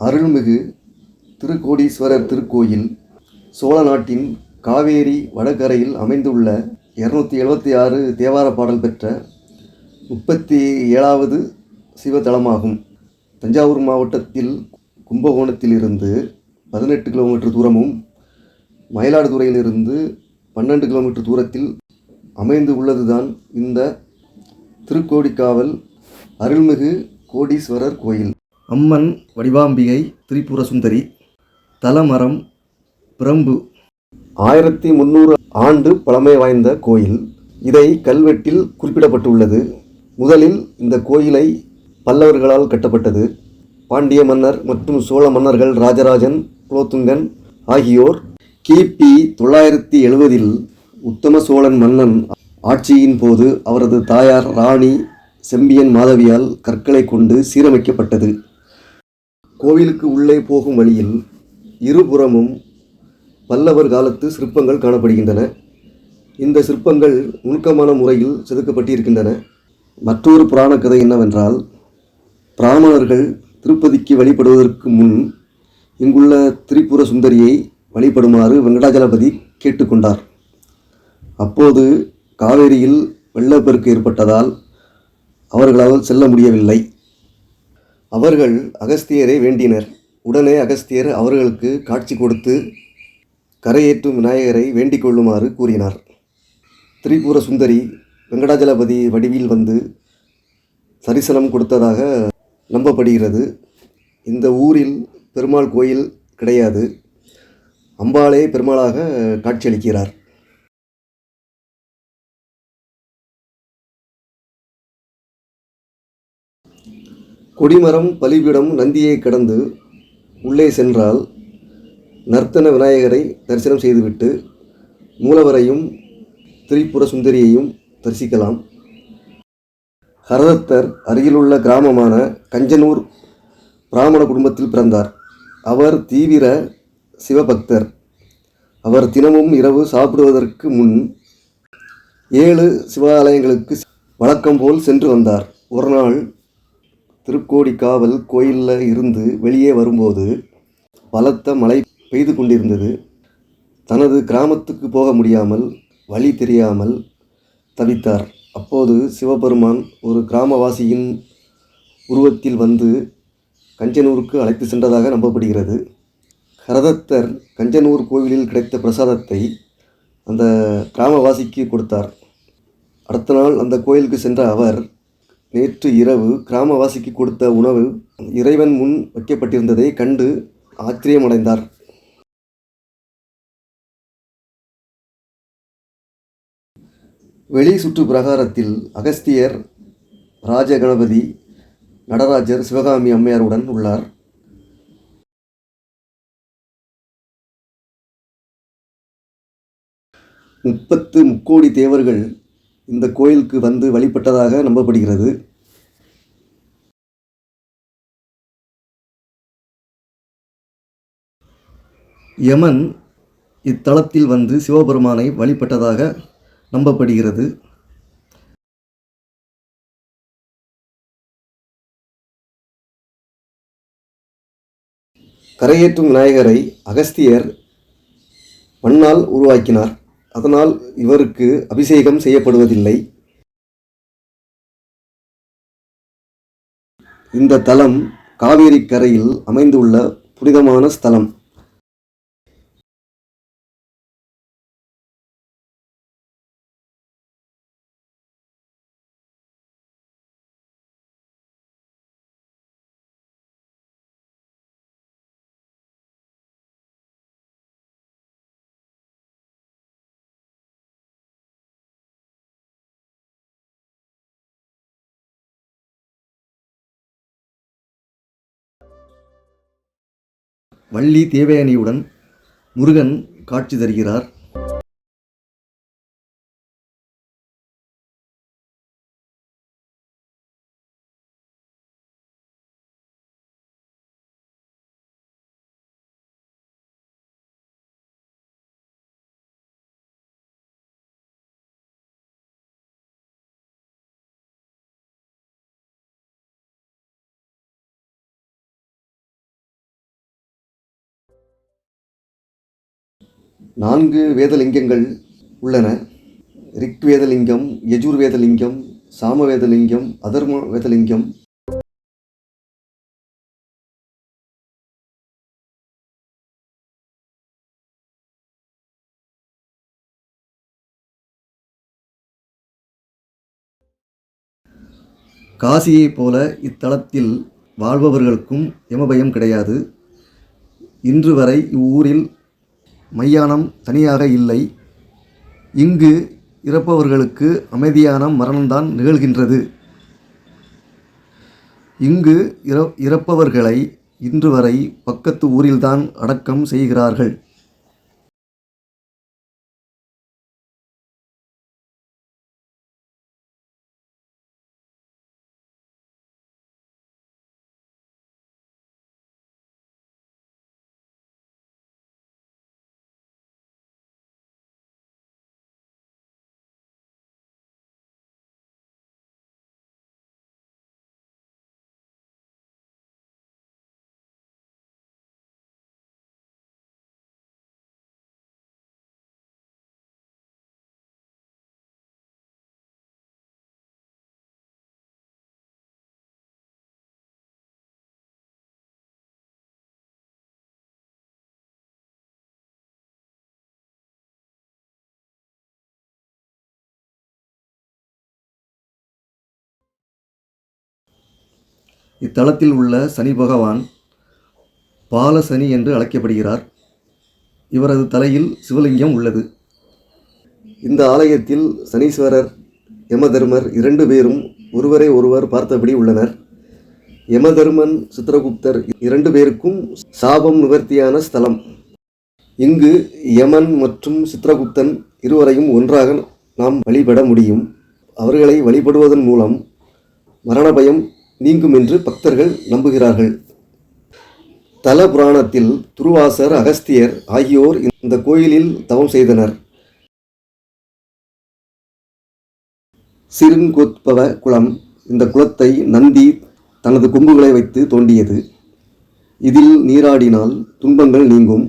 அருள்மிகு திருக்கோடீஸ்வரர் திருக்கோயில் சோழ நாட்டின் காவேரி வடகரையில் அமைந்துள்ள இரநூத்தி எழுபத்தி ஆறு தேவார பாடல் பெற்ற முப்பத்தி ஏழாவது சிவத்தலமாகும் தஞ்சாவூர் மாவட்டத்தில் கும்பகோணத்திலிருந்து பதினெட்டு கிலோமீட்டர் தூரமும் மயிலாடுதுறையிலிருந்து பன்னெண்டு கிலோமீட்டர் தூரத்தில் அமைந்து உள்ளதுதான் இந்த திருக்கோடிக்காவல் அருள்மிகு கோடீஸ்வரர் கோயில். அம்மன் வடிவாம்பிகை திரிபுர சுந்தரி தலமரம் பிரம்பு. ஆயிரத்தி முந்நூறு ஆண்டு பழமை வாய்ந்த கோயில். இதை கல்வெட்டில் குறிப்பிடப்பட்டுள்ளது. முதலில் இந்த கோயிலை பல்லவர்களால் கட்டப்பட்டது. பாண்டிய மன்னர் மற்றும் சோழ மன்னர்கள் ராஜராஜன் குலோத்துங்கன் ஆகியோர் கிபி தொள்ளாயிரத்தி எழுபதில் உத்தம சோழன் மன்னன் ஆட்சியின் போது அவரது தாயார் ராணி செம்பியன் மாதவியால் கற்களை கொண்டு சீரமைக்கப்பட்டது. கோவிலுக்கு உள்ளே போகும் வழியில் இருபுறமும் பல்லவர் காலத்து சிற்பங்கள் காணப்படுகின்றன. இந்த சிற்பங்கள் நுணுக்கமான முறையில் செதுக்கப்பட்டிருக்கின்றன. மற்றொரு புராண கதை என்னவென்றால் பிராமணர்கள் திருப்பதிக்கு வழிபடுவதற்கு முன் இங்குள்ள திரிபுர சுந்தரியை வழிபடுமாறு வெங்கடாஜலபதி கேட்டுக்கொண்டார். அப்போது காவேரியில் வெள்ளப்பெருக்கு ஏற்பட்டதால் அவர்களால் செல்ல முடியவில்லை. அவர்கள் அகஸ்தியரை வேண்டினர். உடனே அகஸ்தியர் அவர்களுக்கு காட்சி கொடுத்து கரையேற்றும் விநாயகரை வேண்டிக் கொள்ளுமாறு கூறினார். திரிபுர சுந்தரி வெங்கடாஜலபதி வடிவில் வந்து தரிசனம் கொடுத்ததாக நம்பப்படுகிறது. இந்த ஊரில் பெருமாள் கோயில் கிடையாது. அம்பாளே பெருமாளாக காட்சியளிக்கிறார். கொடிமரம் பலிபீடம் நந்தியை கடந்து உள்ளே சென்றால் நர்த்தன விநாயகரை தரிசனம் செய்துவிட்டு மூலவரையும் திரிபுர சுந்தரியையும் தரிசிக்கலாம். ஹரதத்தர் அருகிலுள்ள கிராமமான கஞ்சனூர் பிராமண குடும்பத்தில் பிறந்தார். அவர் தீவிர சிவபக்தர். அவர் தினமும் இரவு சாப்பிடுவதற்கு முன் ஏழு சிவாலயங்களுக்கு வழக்கம் போல் சென்று வந்தார். ஒரு நாள் திருக்கோடிக்காவல் கோயிலில் இருந்து வெளியே வரும்போது பலத்த மழை பெய்து கொண்டிருந்தது. தனது கிராமத்துக்கு போக முடியாமல் வழி தெரியாமல் தவித்தார். அப்போது சிவபெருமான் ஒரு கிராமவாசியின் உருவத்தில் வந்து கஞ்சனூருக்கு அழைத்து சென்றதாக நம்பப்படுகிறது. ஹரதத்தர் கஞ்சனூர் கோவிலில் கிடைத்த பிரசாதத்தை அந்த கிராமவாசிக்கு கொடுத்தார். அடுத்த நாள் அந்த கோயிலுக்கு சென்ற அவர் நேற்று இரவு கிராமவாசிக்கு கொடுத்த உணவு இறைவன் முன் வைக்கப்பட்டிருந்ததை கண்டு ஆச்சரியமடைந்தார். வெளி சுற்று பிரகாரத்தில் அகஸ்தியர் ராஜகணபதி நடராஜர் சிவகாமி அம்மையாருடன் உள்ளார். முப்பத்து முக்கோடி தேவர்கள் இந்த கோயிலுக்கு வந்து வழிபட்டதாக நம்பப்படுகிறது. யமன் இத்தலத்தில் வந்து சிவபெருமானை வழிபட்டதாக நம்பப்படுகிறது. கரையேற்றும் விநாயகரை அகஸ்தியர் மண்ணால் உருவாக்கினார். அதனால் இவருக்கு அபிஷேகம் செய்யப்படுவதில்லை. இந்த தலம் காவேரி கரையில் அமைந்துள்ள புனிதமான ஸ்தலம். வள்ளி தேவயானியுடன் முருகன் காட்சி தருகிறார். நான்கு வேதலிங்கங்கள் உள்ளன. ரிக்வேதலிங்கம் சாம சாமவேதலிங்கம் அதர்ம வேதலிங்கம் காசியைப் போல இத்தலத்தில் வாழ்பவர்களுக்கும் யமபயம் கிடையாது. இன்று வரை இவ்வூரில் மையானம் தனியாக இல்லை. இங்கு இறப்பவர்களுக்கு அமைதியான மரணம்தான் நிகழ்கின்றது. இங்கு இற இறப்பவர்களை இன்று வரை பக்கத்து ஊரில்தான் அடக்கம் செய்கிறார்கள். இத்தலத்தில் உள்ள சனி பகவான் பாலசனி என்று அழைக்கப்படுகிறார். இவரது தலையில் சிவலிங்கம் உள்ளது. இந்த ஆலயத்தில் சனீஸ்வரர் யமதர்மர் இரண்டு பேரும் ஒருவரை ஒருவர் பார்த்தபடி உள்ளனர். யமதர்மன் சித்திரகுப்தர் இரண்டு பேருக்கும் சாபம் நிவர்த்தியான ஸ்தலம். இங்கு யமன் மற்றும் சித்திரகுப்தன் இருவரையும் ஒன்றாக நாம் வழிபட முடியும். அவர்களை வழிபடுவதன் மூலம் மரண பயம் நீங்கும் என்று பக்தர்கள் நம்புகிறார்கள். தல புராணத்தில் துருவாசர் அகஸ்தியர் ஆகியோர் இந்த கோயிலில் தவம் செய்தனர். சிறுங்கொத்பவ குளம் இந்த குளத்தை நந்தி தனது கொம்புகளை வைத்து தோண்டியது. இதில் நீராடினால் துன்பங்கள் நீங்கும்.